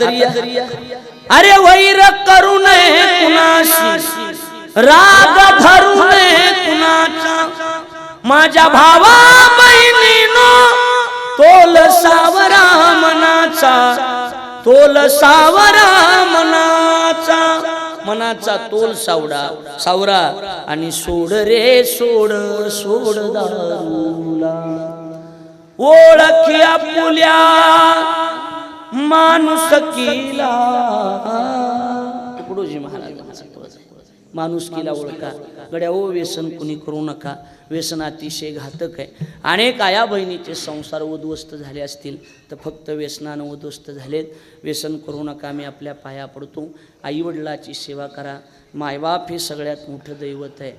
तरी. अरे वैर करू नये कुणाशी? राग धरू नये कुणाचा? माझ्या भावा बहिणीनो तोल सावरा मनाचा। तोल सावरा मनाचा। मनाचा तोल सावडा। सावरा आणि सोड रे सोड सोड दारूला। ओळखी आपुल्या माणूस किला तुकडोजी महाराज माणूस किला ओळखा. गड्या ओ व्यसन कुणी करू नका. व्यसन अतिशय घातक आहे. अनेक आया बहिणीचे संसार उद्ध्वस्त झाले असतील तर फक्त व्यसनानं उद्ध्वस्त झालेत. व्यसन करू नका मी आपल्या पाया पडतो. आईवडिलाची सेवा करा. मायबाप हे सगळ्यात मोठं दैवत आहे.